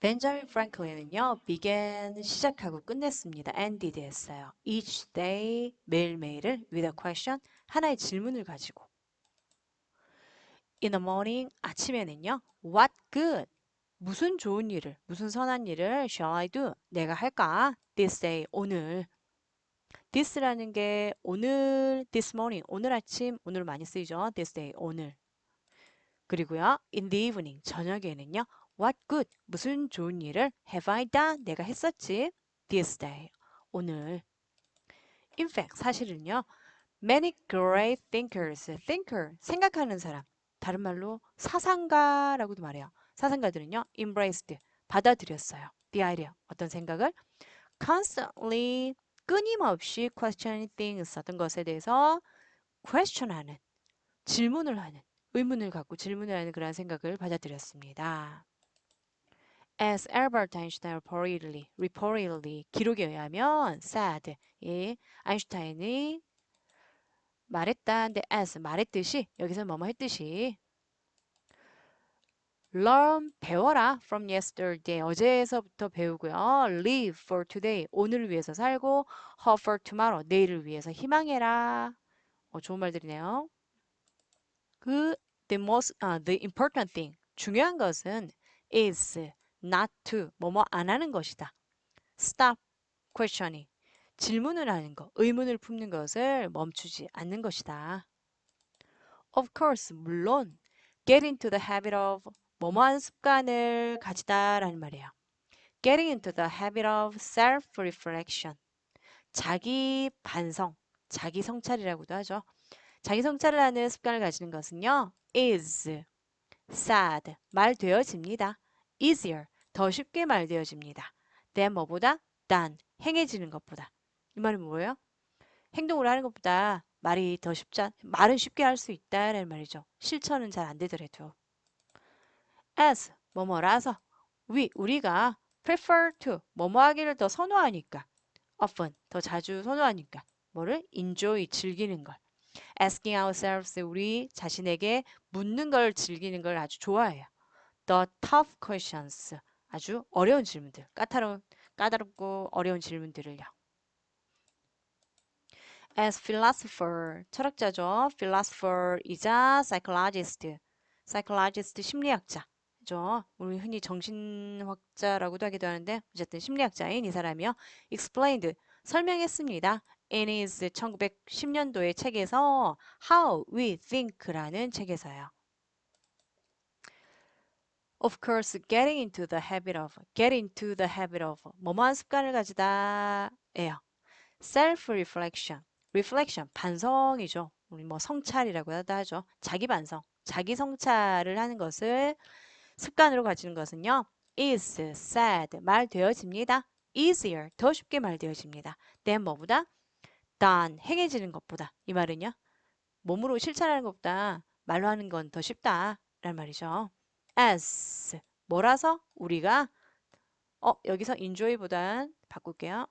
벤자민 프랭클린은요, began 시작하고 끝냈습니다. ended 했어요. each day 매일매일을 with a question 하나의 질문을 가지고 in the morning 아침에는요, what good 무슨 좋은 일을 무슨 선한 일을 shall I do 내가 할까 this day 오늘 this라는 게 오늘 this morning 오늘 아침 오늘 많이 쓰이죠. this day 오늘 그리고요 in the evening 저녁에는요 What good? 무슨 좋은 일을 have I done? 내가 했었지. This day. 오늘. In fact, 사실은요. Many great thinkers. Thinker. 생각하는 사람. 다른 말로 사상가라고도 말해요. 사상가들은요. Embraced. 받아들였어요. The idea. 어떤 생각을? Constantly. 끊임없이 questioning things. 어떤 것에 대해서 question하는. 질문을 하는. 의문을 갖고 질문을 하는 그런 생각을 받아들였습니다. As Albert Einstein reportedly, reportedly 기록에 의하면 said 예, 아인슈타인이 말했다. 근데 as 말했듯이 여기서 뭐뭐 했듯이 learn 배워라 from yesterday 어제에서부터 배우고요. live for today 오늘을 위해서 살고 hope for tomorrow 내일을 위해서 희망해라. 어, 좋은 말들이네요. 그 the most 아, the important thing 중요한 것은 is not to 뭐뭐 안 하는 것이다. stop questioning 질문을 하는 것, 의문을 품는 것을 멈추지 않는 것이다. Of course, 물론 get into the habit of 뭐뭐한 습관을 가지다 라는 말이에요. Getting into the habit of self-reflection 자기 반성, 자기 성찰이라고도 하죠. 자기 성찰을 하는 습관을 가지는 것은요. is sad 말 되어집니다. easier 더 쉽게 말되어집니다. than 뭐보다 than 행해지는 것보다 이 말은 뭐예요? 행동을 하는 것보다 말이 더 쉽자 말은 쉽게 할 수 있다라는 말이죠. 실천은 잘 안 되더라도 as 뭐뭐라서 we 우리가 prefer to 뭐뭐 하기를 더 선호하니까 often 더 자주 선호하니까 뭐를 enjoy 즐기는 걸 asking ourselves 우리 자신에게 묻는 걸 즐기는 걸 아주 좋아해요. The tough questions 아주 어려운 질문들 까다로운 까다롭고 어려운 질문들을요. As philosopher 철학자죠. philosopher이자 psychologist psychologist 심리학자 죠. 우리 흔히 정신학자라고도 하기도 하는데 어쨌든 심리학자인 이 사람이요. explained 설명했습니다. in his 1910년도의 책에서 How We Think라는 책에서요. Of course, getting into the habit of, get into the habit of, 뭐뭐한 습관을 가지다 예요. Self-reflection, reflection, 반성이죠. 우리 뭐 성찰이라고 하죠. 자기 반성, 자기 성찰을 하는 것을 습관으로 가지는 것은요. is said, 말되어집니다. easier, 더 쉽게 말되어집니다. than 뭐보다? than, 행해지는 것보다. 이 말은요. 몸으로 실천하는 것보다 말로 하는 건 더 쉽다. 라는 말이죠. As 뭐라서 우리가 어 여기서 enjoy보단 바꿀게요.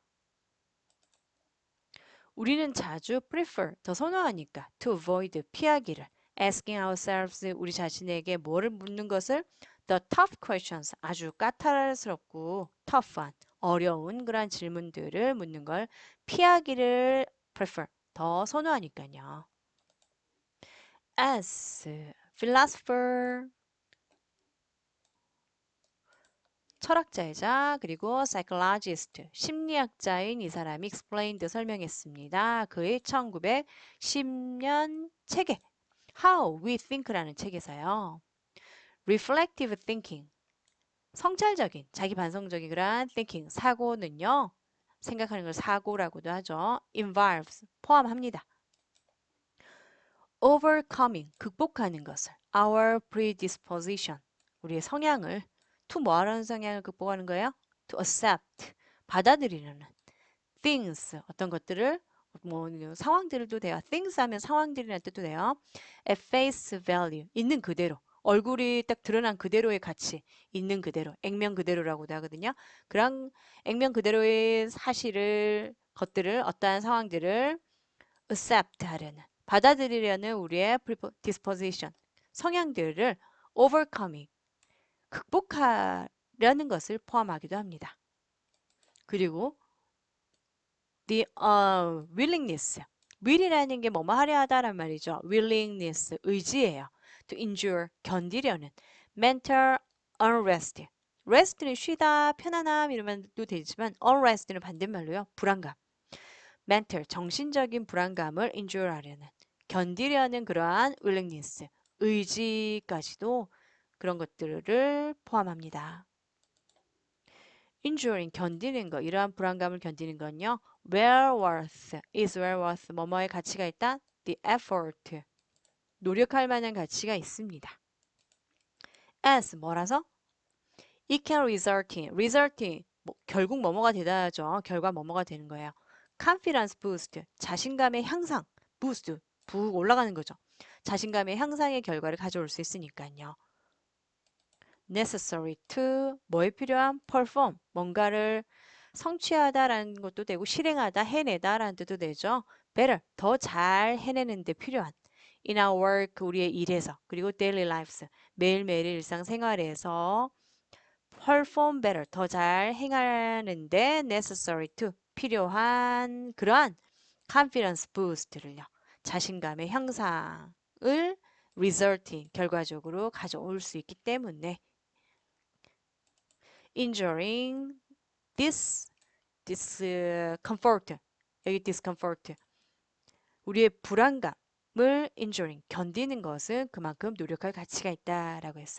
우리는 자주 prefer 더 선호하니까 to avoid 피하기를 asking ourselves 우리 자신에게 뭐를 묻는 것을 the tough questions 아주 까탈스럽고 tough한 어려운 그런 질문들을 묻는 걸 피하기를 prefer 더 선호하니까요. as philosopher 철학자이자 그리고 psychologist 심리학자인 이 사람이 explained 설명했습니다. 그의 1910년 책에 How We Think라는 책에서요. reflective thinking 성찰적인 자기 반성적인 그러한 thinking 사고는요. 생각하는 걸 사고라고도 하죠. involves 포함합니다. overcoming 극복하는 것을 our predisposition 우리의 성향을 to 뭐하는 성향을 극복하는 거예요? to accept 받아들이는 things 어떤 것들을 뭐 상황들도 돼요. things 하면 상황들이라는 뜻도 돼요. at face value 있는 그대로 얼굴이 딱 드러난 그대로의 가치 있는 그대로 액면 그대로라고도 하거든요. 그런 액면 그대로의 사실을 것들을 어떠한 상황들을 accept 하려는 받아들이려는 우리의 disposition 성향들을 overcoming 극복하는 라는 것을 포함하기도 합니다. 그리고 the uh, willingness will이라는 게 뭐뭐 하려 하다란 말이죠. willingness 의지예요. to endure 견디려는 mental unrest rest는 쉬다 편안함 이러면도 되지만 unrest는 반대말로요. 불안감 mental 정신적인 불안감을 endure 하려는 견디려는 그러한 willingness 의지까지도 그런 것들을 포함합니다. enduring 견디는 거 이러한 불안감을 견디는 건요. well worth is well worth 뭐뭐의 가치가 있다. the effort 노력할 만한 가치가 있습니다. as 뭐라서? it can result in result in 뭐, 결국 뭐뭐가 되다죠. 결과 뭐뭐가 되는 거예요. confidence boost 자신감의 향상 boost 북 올라가는 거죠. 자신감의 향상의 결과를 가져올 수 있으니까요. Necessary to 뭐에 필요한 perform. 뭔가를 성취하다라는 것도 되고 실행하다 해내다라는 뜻도 되죠. better. 더 잘 해내는 데 필요한. in our work 우리의 일에서. 그리고 daily lives 매일매일의 일상생활에서 perform better. 더 잘 행하는데 necessary to. 필요한 그러한 confidence boost를요. 자신감의 향상을 resulting 결과적으로 가져올 수 있기 때문에 enduring this discomfort 여기 discomfort 우리의 불안감을 enduring 견디는 것은 그만큼 노력할 가치가 있다라고 했어요.